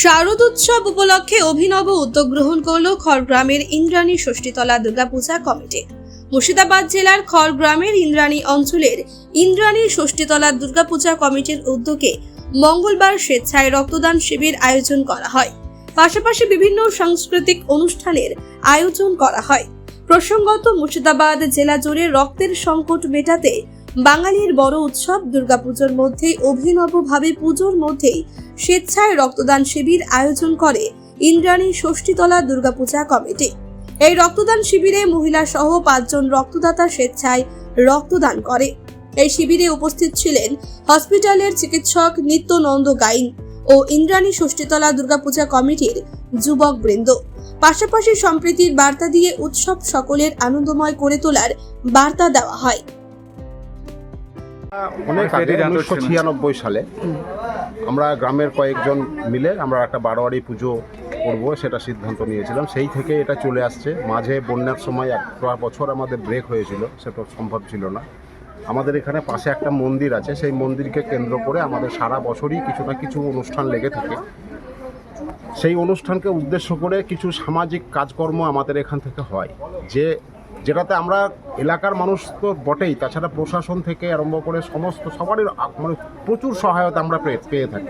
শারদ উৎসব উপলক্ষে অভিনব উদ্যোগ গ্রহণ করল খড়গ্রামের ইন্দ্রাণী ষষ্ঠীতলা দুর্গাপূজা কমিটি। মুর্শিদাবাদ জেলার খড়গ্রামের ইন্দ্রাণী অঞ্চলের ইন্দ্রাণী ষষ্ঠীতলা দুর্গাপূজা কমিটির উদ্যোগে মঙ্গলবার স্বেচ্ছায় রক্তদান শিবির আয়োজন করা হয়। পাশাপাশি বিভিন্ন সাংস্কৃতিক অনুষ্ঠানের আয়োজন করা হয়। প্রসঙ্গত মুর্শিদাবাদ জেলা জুড়ে রক্তের সংকট মেটাতে বাঙালির বড় উৎসব দুর্গাপুজোর মধ্যে অভিনবভাবে পুজোর মধ্যেই স্বেচ্ছায় রক্তদান শিবির আয়োজন করে ইন্দ্রাণী ষষ্ঠীতলা দুর্গাপূজা কমিটি। এই রক্তদান শিবিরে মহিলা সহ পাঁচজন রক্তদাতা স্বেচ্ছায় রক্তদান করে। এই শিবিরে উপস্থিত ছিলেন হসপিটালের চিকিৎসক নিত্যনন্দ গাইন ও ইন্দ্রাণী ষষ্ঠীতলা দুর্গাপূজা কমিটির যুবক বৃন্দ পাশাপাশি সম্প্রীতির বার্তা দিয়ে উৎসব সকলের আনন্দময় করে তোলার বার্তা দেওয়া হয়। অনেক আগে উনিশশো ছিয়ানব্বই সালে আমরা গ্রামের কয়েকজন মিলে আমরা একটা বারোয়ারি পুজো করব সেটা সিদ্ধান্ত নিয়েছিলাম। সেই থেকে এটা চলে আসছে। মাঝে বন্যার সময় একটা বছর আমাদের ব্রেক হয়েছিল সেটা সম্ভব ছিল না। আমাদের এখানে পাশে একটা মন্দির আছে সেই মন্দিরকে কেন্দ্র করে আমাদের সারা বছরই কিছু না কিছু অনুষ্ঠান লেগে থাকে। সেই অনুষ্ঠানকে উদ্দেশ্য করে কিছু সামাজিক কাজকর্ম আমাদের এখান থেকে হয়। যে যেটাতে আমরা এলাকার মানুষ তো বটেই, তাছাড়া প্রশাসন থেকে আরম্ভ করে সমস্ত সবারই মানে প্রচুর সহায়তা আমরা পেয়ে- থাকি।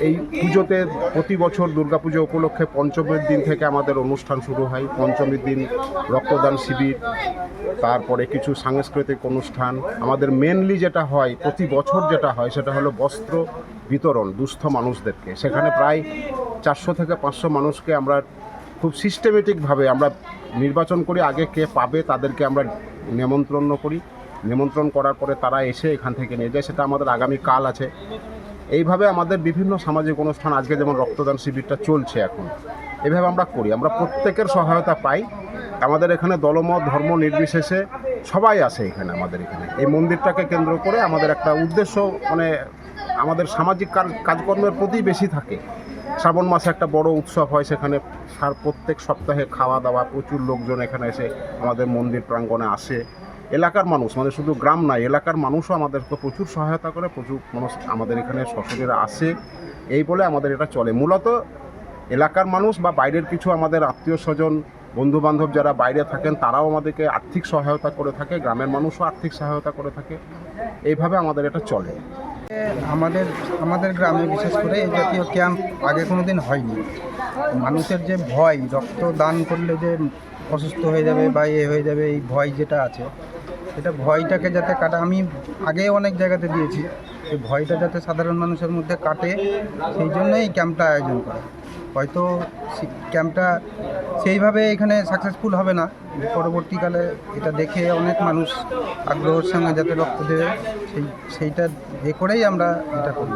এই পুজোতে প্রতি বছর দুর্গাপুজো উপলক্ষে পঞ্চমীর দিন থেকে আমাদের অনুষ্ঠান শুরু হয়। পঞ্চমীর দিন রক্তদান শিবির, তারপরে কিছু সাংস্কৃতিক অনুষ্ঠান। আমাদের মেনলি যেটা হয়, প্রতি বছর যেটা হয়, সেটা হলো বস্ত্র বিতরণ দুস্থ মানুষদেরকে। সেখানে প্রায় চারশো থেকে পাঁচশো মানুষকে আমরা খুব সিস্টেমেটিকভাবে আমরা নির্বাচন করি, আগে কে পাবে তাদেরকে আমরা নিমন্ত্রণ করি। নিমন্ত্রণ করার পরে তারা এসে এখান থেকে নিয়ে যায়, সেটা আমাদের আগামী কাল আছে। এইভাবে আমাদের বিভিন্ন সামাজিক অনুষ্ঠান, আজকে যেমন রক্তদান শিবিরটা চলছে এখন, এভাবে আমরা করি। আমরা প্রত্যেকের সহায়তা পাই। আমাদের এখানে দলমত, ধর্ম নির্বিশেষে সবাই আসে এখানে আমাদের এখানে। এই মন্দিরটাকে কেন্দ্র করে আমাদের একটা উদ্দেশ্য মানে আমাদের সামাজিক কাজ- কাজকর্মের প্রতি বেশি থাকে। শ্রাবণ মাসে একটা বড় উৎসব হয়, সেখানে সার প্রত্যেক সপ্তাহে খাওয়া দাওয়া, প্রচুর লোকজন এখানে এসে আমাদের মন্দির প্রাঙ্গণে আসে। এলাকার মানুষ মানে শুধু গ্রাম নয়, এলাকার মানুষও আমাদেরকে প্রচুর সহায়তা করে, প্রচুর মানুষ আমাদের এখানে সশরীরা আসে। এই বলে আমাদের এটা চলে। মূলত এলাকার মানুষ বা বাইরের কিছু আমাদের আত্মীয় স্বজন বন্ধু বান্ধব যারা বাইরে থাকেন, তারাও আমাদেরকে আর্থিক সহায়তা করে থাকে, গ্রামের মানুষও আর্থিক সহায়তা করে থাকে। এইভাবে আমাদের এটা চলে। আমাদের আমাদের গ্রামে বিশেষ করে এই জাতীয় ক্যাম্প আগে কোনো দিন হয়নি। মানুষের যে ভয় রক্ত দান করলে যে অসুস্থ হয়ে যাবে বা এ হয়ে যাবে, এই ভয় যেটা আছে, এটা ভয়টাকে যাতে কাটা, আমি আগে অনেক জায়গাতে দিয়েছি এই ভয়টা যাতে সাধারণ মানুষের মধ্যে কাটে, সেই জন্যই এই ক্যাম্পটা আয়োজন করা। হয়তো ক্যাম্পটা সেইভাবে এখানে সাকসেসফুল হবে না। পরবর্তীকালে এটা দেখে অনেক মানুষ আগ্রহের সঙ্গে যাতে রক্ত দেবে সেই, সেইটা এ করেই আমরা এটা করি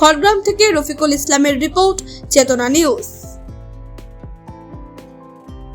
খড়গ্রাম থেকে রফিকুল ইসলামের রিপোর্ট, চেতনা নিউজ।